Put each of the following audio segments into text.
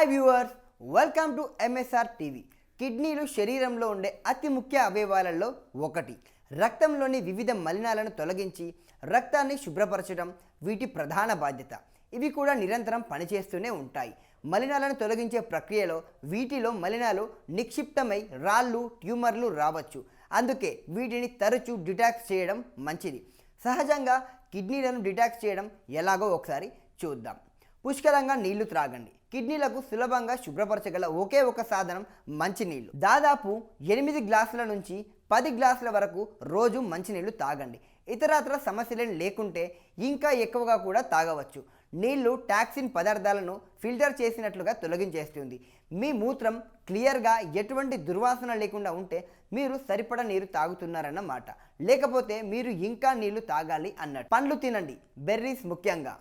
Hi viewers welcome to M S R TV కిడ్నీలు శరీరంలో ఉండే అతి ముఖ్య అవయవాలలో ఒకటి. రక్తంలోని వివిధ మలినాలను తొలగించి రక్తాన్ని శుభ్రపరచడం వీటి ప్రధాన బాధ్యత. ఇవి కూడా నిరంతరం పనిచేస్తూనే ఉంటాయి. మలినాలను తొలగించే ప్రక్రియలో వీటిలో మలినాలు నిక్షిప్తమై రాళ్ళు ట్యూమర్లు రావచ్చు. అందుకే వీటిని తరచూ డిటాక్స్ చేయడం మంచిది. సహజంగా కిడ్నీలను డిటాక్స్ చేయడం ఎలాగో ఒకసారి చూద్దాం. పుష్కలంగా నీళ్ళు త్రాగండి. కిడ్నీలకు సులభంగా శుభ్రపరచగల ఒకే ఒక సాధనం మంచినీళ్ళు దాదాపు ఎనిమిది గ్లాసుల నుంచి పది గ్లాసుల వరకు రోజు మంచినీళ్ళు తాగండి. ఇతరత్ర సమస్యలేం లేకుంటే ఇంకా ఎక్కువగా కూడా తాగవచ్చు. నీళ్ళు టాక్సిన్ పదార్థాలను ఫిల్టర్ చేసినట్లుగా తొలగించేస్తుంది. మీ మూత్రం క్లియర్గా ఎటువంటి దుర్వాసన లేకుండా ఉంటే మీరు సరిపడ నీరు తాగుతున్నారన్నమాట. లేకపోతే మీరు ఇంకా నీళ్ళు తాగాలి అన్నట్టు. పండ్లు తినండి. బెర్రీస్ ముఖ్యంగా.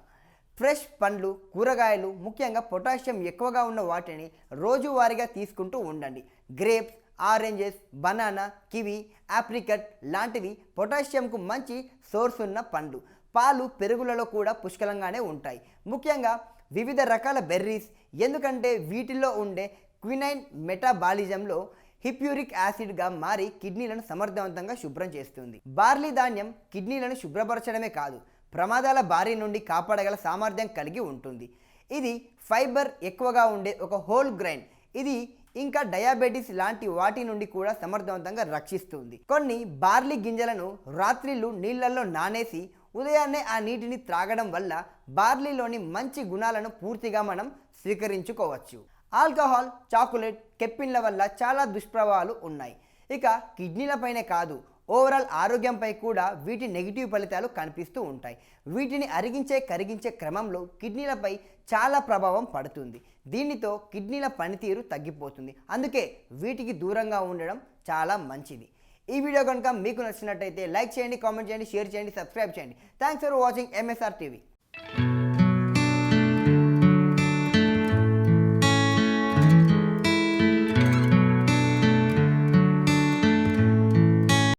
ఫ్రెష్ పండ్లు కూరగాయలు ముఖ్యంగా పొటాషియం ఎక్కువగా ఉన్న వాటిని రోజువారీగా తీసుకుంటూ ఉండండి. Grapes oranges banana kiwi apricot లాంటివి పొటాషియంకు మంచి సోర్స్ ఉన్న పండ్లు. పాలు పెరుగులలో కూడా పుష్కలంగానే ఉంటాయి. ముఖ్యంగా వివిధ రకాల బెర్రీస్ ఎందుకంటే వీటిలో ఉండే క్వినైన్ మెటాబాలిజంలో హిప్యూరిక్ యాసిడ్గా మారి కిడ్నీలను సమర్థవంతంగా శుభ్రం చేస్తుంది. బార్లీ ధాన్యం కిడ్నీలను శుభ్రపరచడమే కాదు ప్రమాదాల బారి నుండి కాపాడగల సామర్థ్యం కలిగి ఉంటుంది. ఇది ఫైబర్ ఎక్కువగా ఉండే ఒక హోల్ గ్రైన్. ఇది ఇంకా డయాబెటీస్ లాంటి వాటి నుండి కూడా సమర్థవంతంగా రక్షిస్తుంది. కొన్ని బార్లీ గింజలను రాత్రిళ్ళు నీళ్ళల్లో నానేసి ఉదయాన్నే ఆ నీటిని త్రాగడం వల్ల బార్లీలోని మంచి గుణాలను పూర్తిగా మనం స్వీకరించుకోవచ్చు. ఆల్కహాల్ చాక్లెట్ కెప్పిన్ల వల్ల చాలా దుష్ప్రభావాలు ఉన్నాయి. ఇక కిడ్నీలపైనే కాదు ఓవరాల్ ఆరోగ్యంపై కూడా వీటి నెగిటివ్ ఫలితాలు కనిపిస్తూ ఉంటాయి. వీటిని అరిగించే కరిగించే క్రమంలో కిడ్నీలపై చాలా ప్రభావం పడుతుంది. దీనితో కిడ్నీల పనితీరు తగ్గిపోతుంది. అందుకే వీటికి దూరంగా ఉండడం చాలా మంచిది. ఈ వీడియో కనుక మీకు నచ్చినట్టయితే లైక్ చేయండి కామెంట్ చేయండి షేర్ చేయండి సబ్స్క్రైబ్ చేయండి. Thanks for watching M S R TV